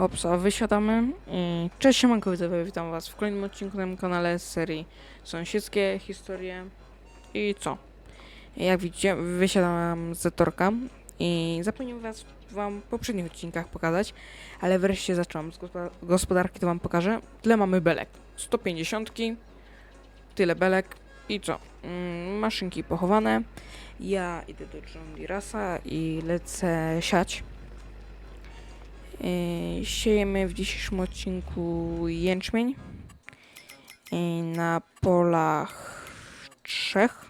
Opsa, wysiadamy i cześć siemanko witam was w kolejnym odcinku na moim kanale z serii Sąsiedzkie Historie i co? Jak widzicie, wysiadam z Zetorka i zapomniałem was wam w poprzednich odcinkach pokazać, ale wreszcie zacząłem z gospodarki, to wam pokażę. Tyle mamy belek, 150, tyle belek i co? Mm, maszynki pochowane, ja idę do John Deere'a i lecę siać. Yy, Siejemy w dzisiejszym odcinku jęczmień Yy, na polach trzech.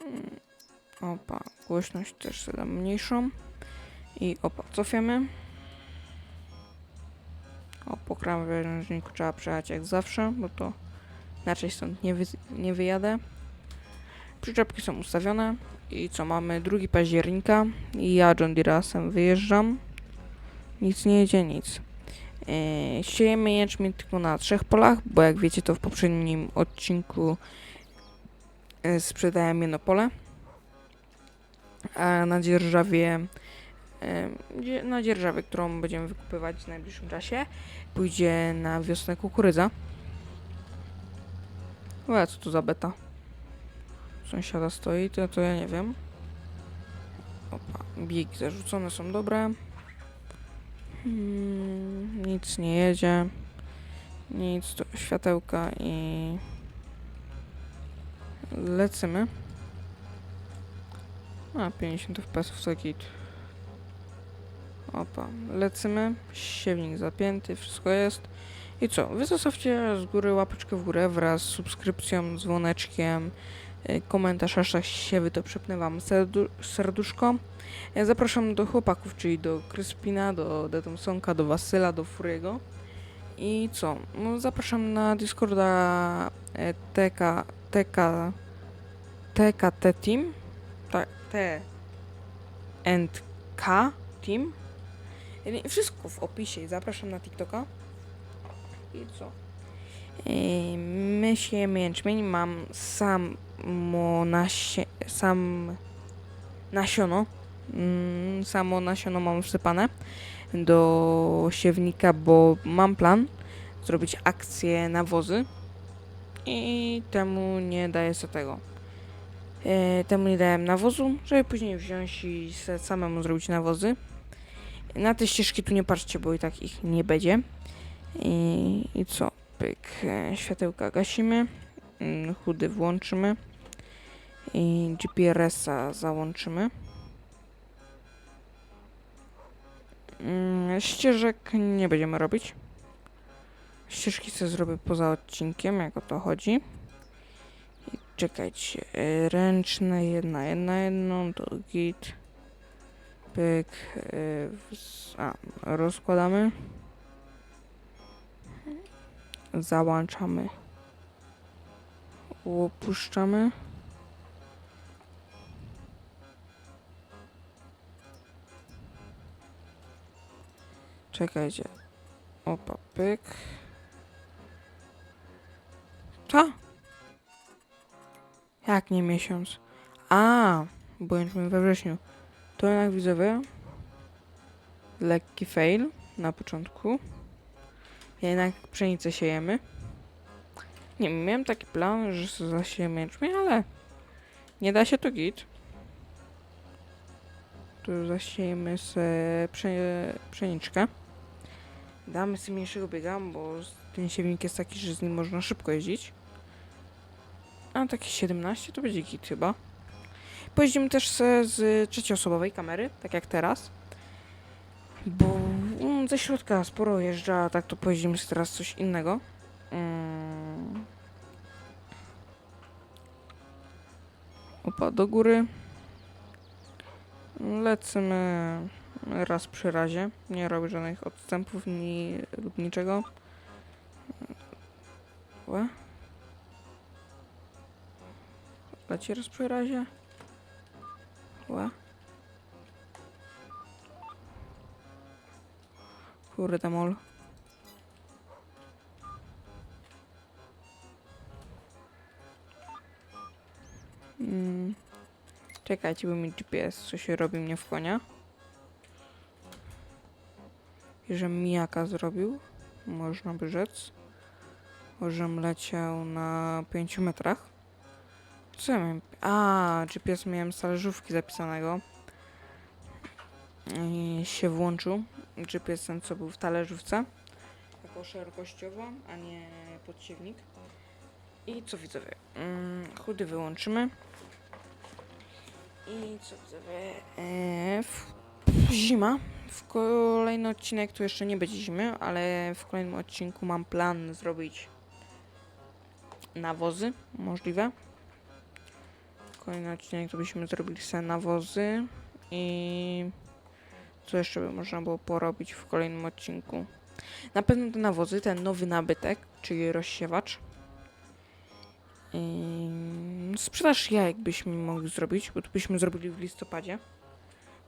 Yy, Opa, głośność też sobie dam mniejszą. I opa, cofiamy. O, po krawężniku trzeba przejechać jak zawsze, bo to inaczej stąd nie, wy, nie wyjadę. Przyczepki są ustawione. I co, mamy 2 października. I ja John Deere'em wyjeżdżam. Nic nie jedzie, nic. Yy, siejemy jęczmień tylko na trzech polach, bo jak wiecie, to w poprzednim odcinku yy, sprzedałem jedno pole. A na dzierżawie, yy, na dzierżawie, którą będziemy wykupywać w najbliższym czasie, pójdzie na wiosnę kukurydza. Ła, co tu za beta? Sąsiada stoi, to, to ja nie wiem. Opa, biegi zarzucone są dobre. Hmm, nic nie jedzie. Nic, to światełka i lecimy. A, 50 fps to git. Opa, lecimy. Siewnik zapięty, wszystko jest. I co? Wy zostawcie z góry łapeczkę w górę wraz z subskrypcją, dzwoneczkiem, komentarz, aż tak się wy to przepnę wam serdu- serduszko. Zapraszam do chłopaków, czyli do Kryspina, do Detomsonka, do Wasyla, do Furiego. I co? No, zapraszam na Discorda e, TK, TK, TKT Team. Tak, T and K Team. Wszystko w opisie. Zapraszam na TikToka. I co? My siejemy jęczmień. Mam samo nasie, sam nasiono. Mm, samo nasiono mam wsypane do siewnika, bo mam plan zrobić akcję nawozy i temu nie daję sobie tego. E, temu nie dałem nawozu, żeby później wziąć i samemu zrobić nawozy. Na te ścieżki tu nie patrzcie, bo i tak ich nie będzie. I, i co? Pyk. E, światełka gasimy. Mm, chudy włączymy. I GPRS-a załączymy. Mm, ścieżek nie będziemy robić. Ścieżki sobie zrobię poza odcinkiem, jak o to chodzi. I czekajcie, ręczne jedna, jedna, jedną, to git. Pyk, wz- a, rozkładamy. Załączamy. Opuszczamy. Czekajcie. Opa, pyk. Co? Jak nie miesiąc? A, byliśmy we wrześniu. To jednak widzowie. Lekki fail na początku. Jednak pszenicę siejemy. Nie miałem taki plan, że sobie zasiejemy jęczmień, ale nie da się to git. Tu zasiejemy pszeniczkę. Damy sobie mniejszego biega, bo ten siewnik jest taki, że z nim można szybko jeździć. A takie 17 to będzie git chyba. Pojeździmy też z trzecioosobowej kamery, tak jak teraz. Bo mm, ze środka sporo jeżdża, tak to pojeździmy teraz coś innego. Mm. Opa, do góry. Lecimy raz przy razie. Nie robię żadnych odstępów ni, lub niczego. Łe. Leci raz przy razie. Łe. Kurde mol. Mm. Czekajcie, bo mi GPS coś robi mnie w konia. I że mijaka zrobił, można by rzec. Żem leciał na 5 metrach. Co ja miałem? A, GPS miałem z talerzówki zapisanego. I się włączył. GPS ten, co był w talerzówce. Jako szerokościowo, a nie podsiewnik. I co widzowie? Mm, chudy wyłączymy. I co widzowie? E, w, zima. W kolejny odcinek tu jeszcze nie będzie zimy, ale w kolejnym odcinku mam plan zrobić nawozy, możliwe. Kolejny odcinek to byśmy zrobili sobie nawozy i co jeszcze by można było porobić w kolejnym odcinku. Na pewno te nawozy, ten nowy nabytek, czyli rozsiewacz. Ym, sprzedaż jajek byśmy mogli zrobić, bo to byśmy zrobili w listopadzie.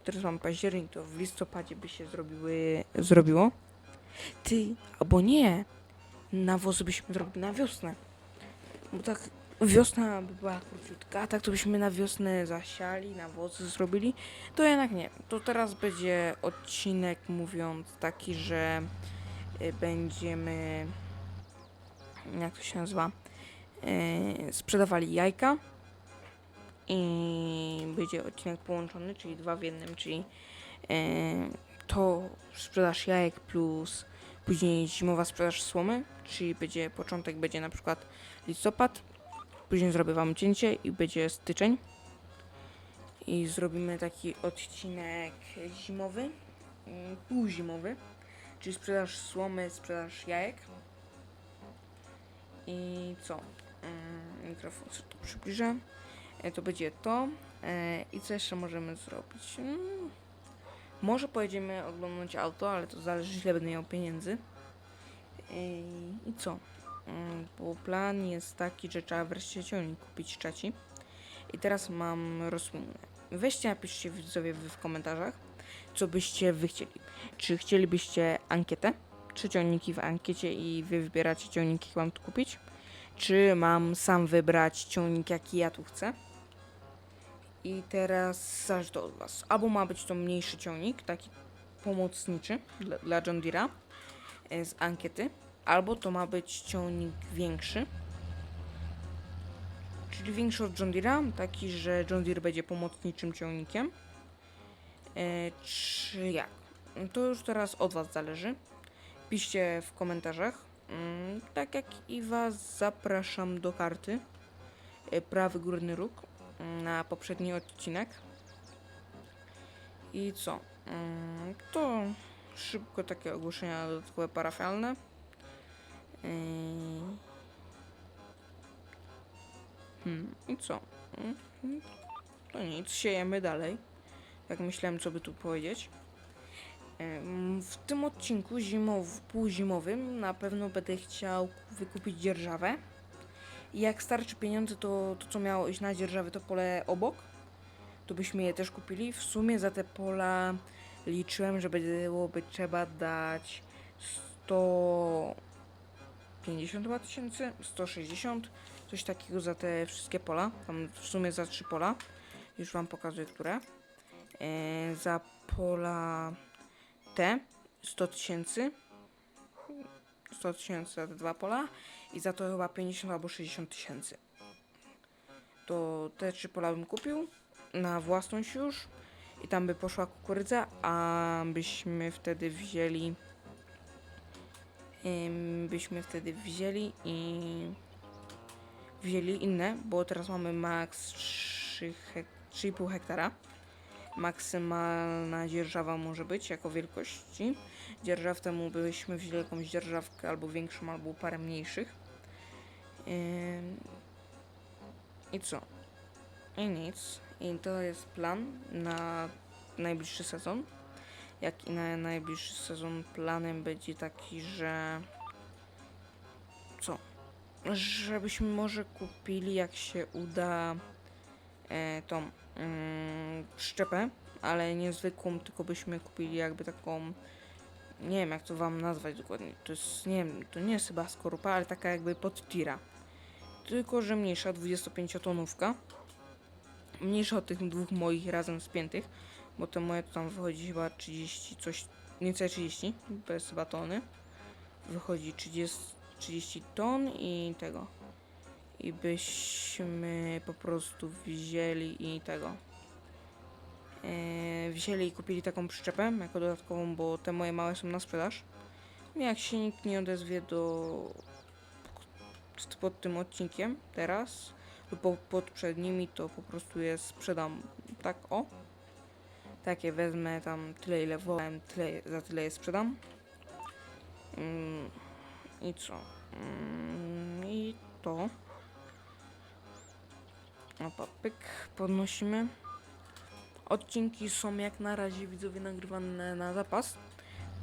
Teraz mam październik, to w listopadzie by się zrobiły, zrobiło. Ty, albo nie, nawozy byśmy zrobili na wiosnę. Bo tak wiosna by była króciutka, a tak to byśmy na wiosnę zasiali, nawozy zrobili. To jednak nie. To teraz będzie odcinek mówiąc taki, że y, będziemy jak to się nazywa? y, sprzedawali jajka i będzie odcinek połączony, czyli dwa w jednym, czyli y, to sprzedaż jajek plus później zimowa sprzedaż słomy, czyli będzie początek będzie na przykład listopad, później zrobię wam cięcie i będzie styczeń i zrobimy taki odcinek zimowy, mm, półzimowy, czyli sprzedaż słomy, sprzedaż jajek i co? Mm, Mikrofon sobie tu przybliżę. E, To będzie to. E, I co jeszcze możemy zrobić? Mm, Może pojedziemy oglądać auto, ale to zależy ile będę miał pieniędzy. E, I co? Mm, Bo plan jest taki, że trzeba wreszcie ciągnik kupić trzeci. I teraz mam rozsłynne. Weźcie, napiszcie widzowie w komentarzach, co byście wy chcieli. Czy chcielibyście ankietę? Trzy ciągniki w ankiecie i wy wybieracie ciągniki, jakie mam tu kupić? Czy mam sam wybrać ciągnik, jaki ja tu chcę? I teraz to od was. Albo ma być to mniejszy ciągnik, taki pomocniczy dla, dla John Deere'a z ankiety, albo to ma być ciągnik większy, czyli większy od John Deere'a, taki, że John Deere będzie pomocniczym ciągnikiem. E, czy jak? To już teraz od was zależy. Piszcie w komentarzach. Mm, tak jak i was zapraszam do karty e, prawy górny róg na poprzedni odcinek. I co? Mm, To szybko takie ogłoszenia dodatkowe parafialne. Hmm, i co? Mm, To nic, siejemy dalej. Jak myślałem, co by tu powiedzieć. W tym odcinku zimow, półzimowym na pewno będę chciał wykupić dzierżawę. I jak starczy pieniądze, to, to co miało iść na dzierżawę, to pole obok, to byśmy je też kupili. W sumie za te pola liczyłem, że byłoby trzeba dać 150 chyba tysięcy, 160, coś takiego za te wszystkie pola. Tam w sumie za trzy pola. Już wam pokazuję, które. E, za pola te 100 tysięcy. 100 tysięcy za te dwa pola i za to chyba 50 albo 60 tysięcy. To te trzy pola bym kupił na własność już i tam by poszła kukurydza, a byśmy wtedy wzięli byśmy wtedy wzięli i wzięli inne, bo teraz mamy max 3 hek 3,5 hektara maksymalna dzierżawa może być jako wielkości. Dzierżaw temu byśmy wzięli jakąś dzierżawkę albo większą, albo parę mniejszych. I co? I nic. I to jest plan na najbliższy sezon. Jak i na najbliższy sezon planem będzie taki, że co? Żebyśmy może kupili, jak się uda, e, tą mm, szczepę, ale nie zwykłą, tylko byśmy kupili jakby taką, nie wiem jak to wam nazwać dokładnie, to jest, nie wiem, to nie jest chyba skorupa, ale taka jakby pod tira. Tylko, że mniejsza, 25-tonówka. Mniejsza od tych dwóch moich razem spiętych, bo te moje to tam wychodzi chyba 30 coś, niecałe 30, bez batony. Wychodzi 30, 30 ton i tego. I byśmy po prostu wzięli i tego. E, wzięli i kupili taką przyczepę jako dodatkową, bo te moje małe są na sprzedaż. Jak się nikt nie odezwie do pod tym odcinkiem teraz lub po, pod przednimi, to po prostu je sprzedam tak o. Takie wezmę tam tyle ile wolałem, tyle, za tyle je sprzedam. Mm, I co? Mm, I to. Opa, pyk, podnosimy. Odcinki są jak na razie widzowie nagrywane na zapas,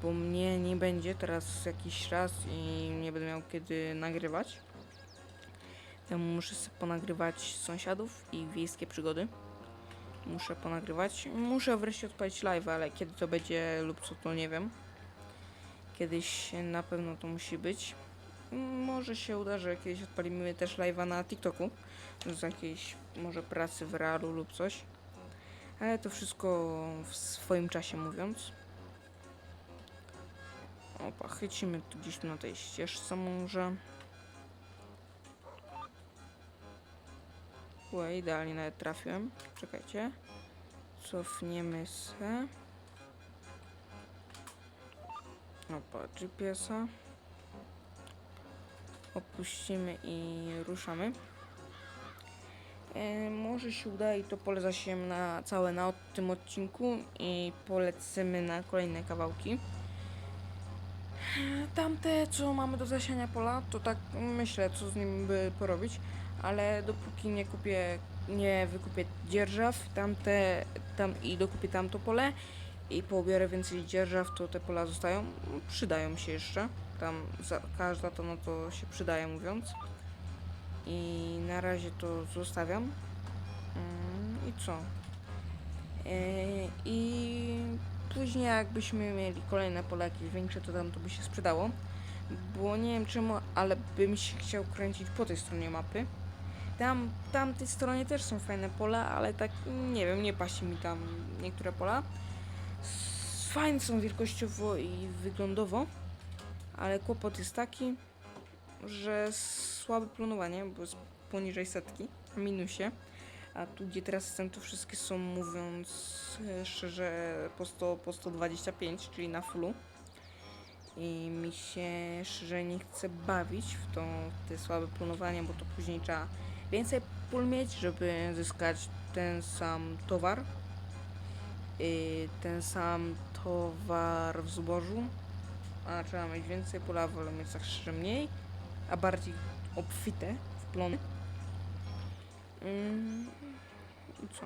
bo mnie nie będzie teraz jakiś raz i nie będę miał kiedy nagrywać. Temu muszę sobie ponagrywać sąsiadów i wiejskie przygody. Muszę ponagrywać. Muszę wreszcie odpalić live, ale kiedy to będzie lub co to nie wiem. Kiedyś na pewno to musi być. Może się uda, że kiedyś odpalimy też live'a na TikToku. Z jakiejś może pracy w realu lub coś. Ale to wszystko w swoim czasie mówiąc. Opa, chycimy tu gdzieś na tej ścieżce może. Ue, idealnie nawet trafiłem. Czekajcie. Cofniemy se. Opa, GPS-a. Opuścimy i ruszamy. E, może się uda i to pole zasiejemy na całe na tym odcinku i polecimy na kolejne kawałki. Tamte, co mamy do zasiania pola, to tak myślę, co z nim by porobić, ale dopóki nie kupię, nie wykupię dzierżaw, tamte, tam i dokupię tamto pole i pobiorę więcej dzierżaw, to te pola zostają, przydają się jeszcze, tam za, każda to no to się przydaje mówiąc i na razie to zostawiam Mm, i co? E, I później jakbyśmy mieli kolejne pola jakieś większe, to tam to by się sprzedało. Bo nie wiem czemu, ale bym się chciał kręcić po tej stronie mapy. Tam, tamtej stronie też są fajne pola, ale tak nie wiem, nie pasi mi tam niektóre pola. Fajne są wielkościowo i wyglądowo, ale kłopot jest taki, że słabe planowanie, bo jest poniżej setki, minusie. A tu gdzie teraz jestem, to wszystkie są mówiąc e, szczerze po, 100, po 125, czyli na fullu. I mi się szczerze nie chce bawić w to te słabe planowanie, bo to później trzeba więcej pól mieć, żeby zyskać ten sam towar. I ten sam towar w zbożu. A trzeba mieć więcej pola, wolę mieć tak szczerze mniej, a bardziej obfite w plony. Mm, co?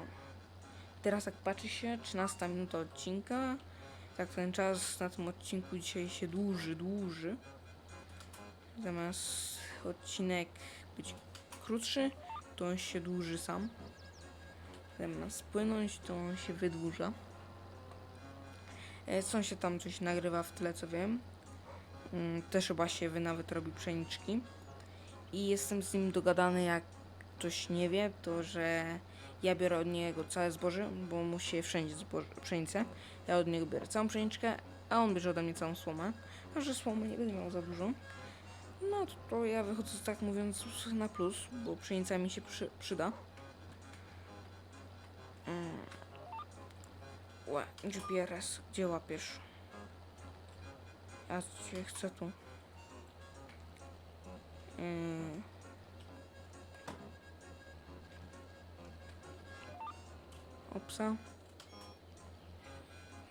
Teraz jak patrzy się, 13 minuta odcinka. Tak ten czas na tym odcinku dzisiaj się dłuży, dłuży. Zamiast odcinek być krótszy, to on się dłuży sam. Zamiast płynąć, to on się wydłuża. E, Sąsiad tam coś nagrywa w tyle, co wiem. Mm, Też chyba się wy nawet robi pszeniczki. I jestem z nim dogadany, jak ktoś nie wie, to że ja biorę od niego całe zboże, bo mu się wszędzie zboże, pszenicę. Ja od niego biorę całą pszeniczkę, a on bierze ode mnie całą słomę. A że słomy nie będę miał za dużo, no to, ja wychodzę tak mówiąc na plus, bo pszenica mi się przy, przyda. Mm. Łe, GPRS, gdzie łapiesz? Ja cię chcę tu. Mm. Opsa.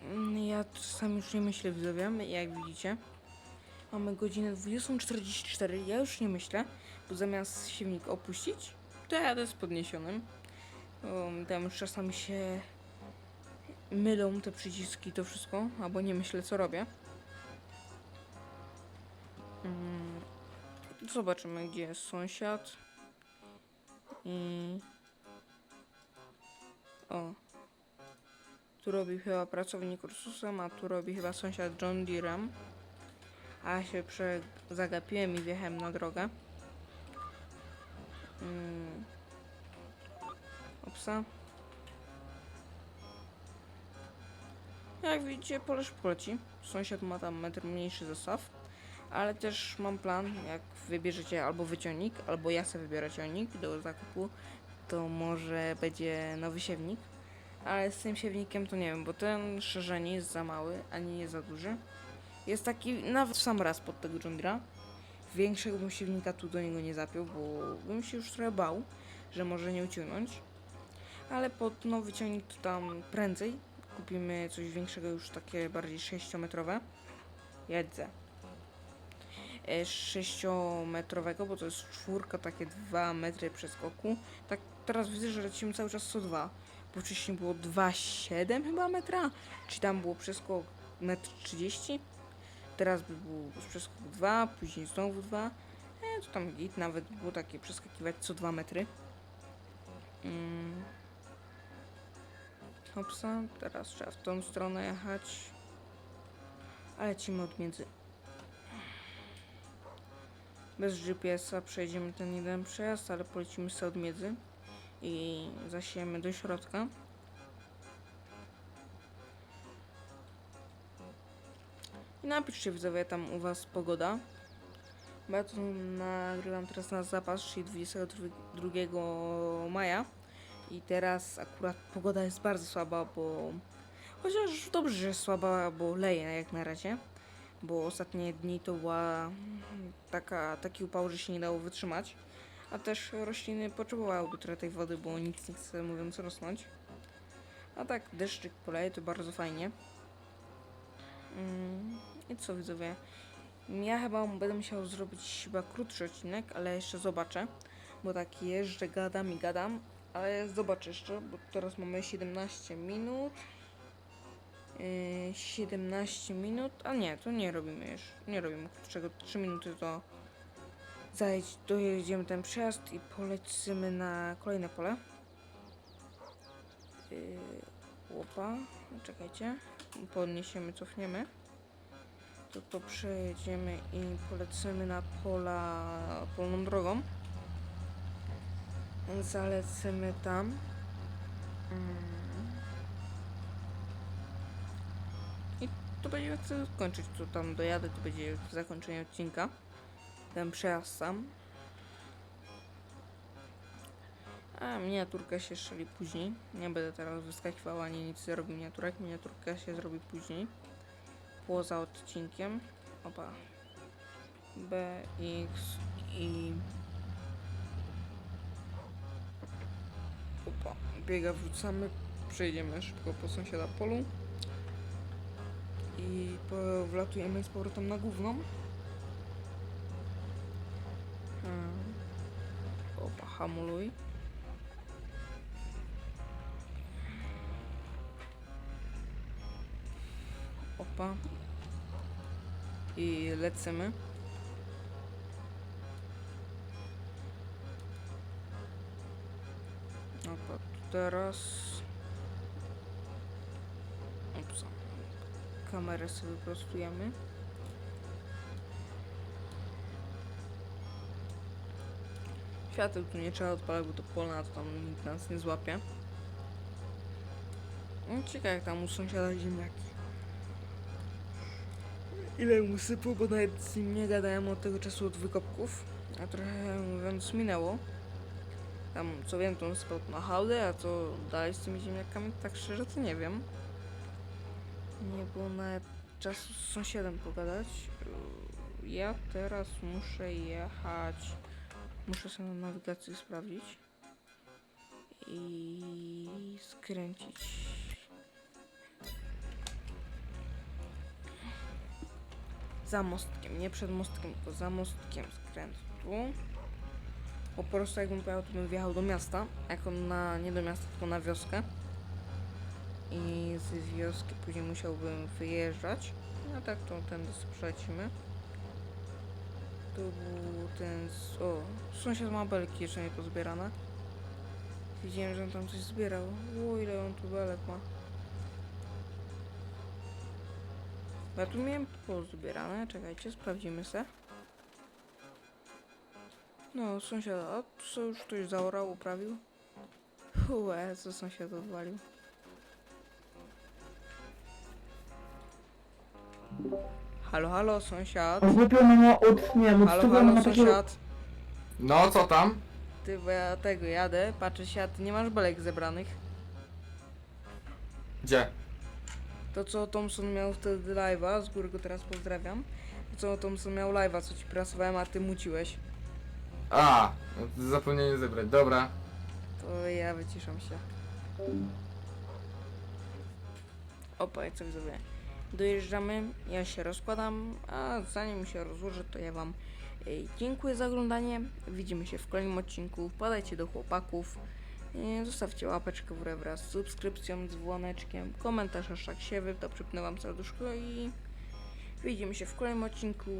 Mm, Ja czasami już nie myślę widzowie, jak widzicie. Mamy godzinę 20.44, ja już nie myślę, bo zamiast siewnik opuścić, to jadę z podniesionym. Um, tam już czasami się mylą te przyciski, to wszystko, albo nie myślę co robię. Mm, Zobaczymy, gdzie jest sąsiad. I... O. Tu robi chyba pracownik Ursusem, a tu robi chyba sąsiad John Deerem. A się prze... zagapiłem i wjechałem na drogę. Mm. Opsa. Jak widzicie, pole szybko leci. Sąsiad ma tam metr mniejszy zestaw, ale też mam plan, jak wybierzecie albo wy ciągnik, albo ja sobie wybiorę ciągnik do zakupu, to może będzie nowy siewnik. Ale z tym siewnikiem to nie wiem, bo ten szerzenie jest za mały, ani nie za duży. Jest taki nawet sam raz pod tego John Deere'a. Większego bym siewnika tu do niego nie zapiął, bo bym się już trochę bał, że może nie uciągnąć. Ale pod nowy ciągnik to tam prędzej kupimy coś większego, już takie bardziej 6-metrowe. Jedzę. 6-metrowego, bo to jest czwórka, takie 2 metry przeskoku. Tak teraz widzę, że lecimy cały czas co 2, bo wcześniej było 2,7 chyba metra, czy tam było przeskok 1,30 m. Teraz by był przeskok 2, później znowu 2. E, to tam git, nawet było takie przeskakiwać co 2 metry. Mm. Hopsa, teraz trzeba w tą stronę jechać. A lecimy od między. Bez GPS-a przejdziemy ten jeden przejazd, ale polecimy sobie od między i zasiejemy do środka. I napiszcie widzowie tam u was pogoda. Bo ja to nagrywam teraz na zapas, czyli 22 maja. I teraz akurat pogoda jest bardzo słaba, bo chociaż dobrze, że jest słaba, bo leje jak na razie. Bo ostatnie dni to była taka, taki upał, że się nie dało wytrzymać. A też rośliny potrzebowałyby trochę tej wody, bo nic nie chce mówiąc rosnąć. A tak deszczyk poleje, to bardzo fajnie. Mm, I co widzowie? Ja chyba będę musiał zrobić chyba krótszy odcinek, ale jeszcze zobaczę. Bo tak jeżdżę, gadam i gadam. Ale zobaczę jeszcze, bo teraz mamy 17 minut. Yy, 17 minut. A nie, to nie robimy już. Nie robimy krótszego. 3 minuty to zajedź, dojedziemy ten przejazd i polecimy na kolejne pole. Yy, łopa. Czekajcie. Podniesiemy, cofniemy. To to przejedziemy i polecimy na pola polną drogą. Zalecimy tam. Mm. I to będzie chcę skończyć, to tam dojadę, to będzie zakończenie odcinka. Ten przejazd sam. A miniaturka się strzeli później. Nie będę teraz wyskakiwał ani nic robił miniaturek. Miniaturka się zrobi później. Poza odcinkiem. Opa. B, X i Opa, biega wrzucamy, przejdziemy szybko po sąsiada polu i wlatujemy z powrotem na główną. Hmm. Opa, hamuluj. Opa. I lecimy. Opa, teraz... Ups. Kamerę sobie wyprostujemy. Świateł tu nie trzeba odpalać, bo to polna, to tam nikt nas nie złapie. No, ciekawe jak tam u sąsiada ziemniaki. Ile mu sypło, bo nawet nie gadałem od tego czasu od wykopków. A trochę mówiąc minęło. Tam co wiem, to on na hałdę, a co dalej z tymi ziemniakami, tak szczerze to nie wiem. Nie było nawet czasu z sąsiadem pogadać. Ja teraz muszę jechać. Muszę sobie na nawigacji sprawdzić. I skręcić. Za mostkiem, nie przed mostkiem, tylko za mostkiem skręt tu. Po prostu jakbym pojechał, to bym wjechał do miasta. Jako na, nie do miasta, tylko na wioskę. I z wioski później musiałbym wyjeżdżać. No tak, to tędy przelecimy. Tu był ten... O, sąsiad ma belki jeszcze nie pozbierane. Widziałem, że on tam coś zbierał. O, ile on tu belek ma. Ja tu miałem pozbierane. Czekajcie, sprawdzimy se. No, sąsiada, a co już ktoś zaorał, uprawił? Łe, co sąsiad odwalił. Halo, halo, sąsiad. Odlepiony ma od, nie wiem, od Halo, 100 gram halo, ma takiego... sąsiad. No, co tam? Ty, bo ja tego jadę, patrzę się, a ty nie masz belek zebranych. Gdzie? To co Thompson miał wtedy live'a, z góry go teraz pozdrawiam. To co Thompson miał live'a, co ci prasowałem, a ty muciłeś. A, no to zapomniałem zebrać. Dobra. To ja wyciszam się. Opa, co widzowie. Dojeżdżamy, ja się rozkładam, a zanim się rozłożę, to ja wam e, dziękuję za oglądanie. Widzimy się w kolejnym odcinku. Wpadajcie do chłopaków. Zostawcie łapeczkę w górę wraz z subskrypcją, dzwoneczkiem, komentarz aż tak siewy, to przypnę wam serduszko i widzimy się w kolejnym odcinku.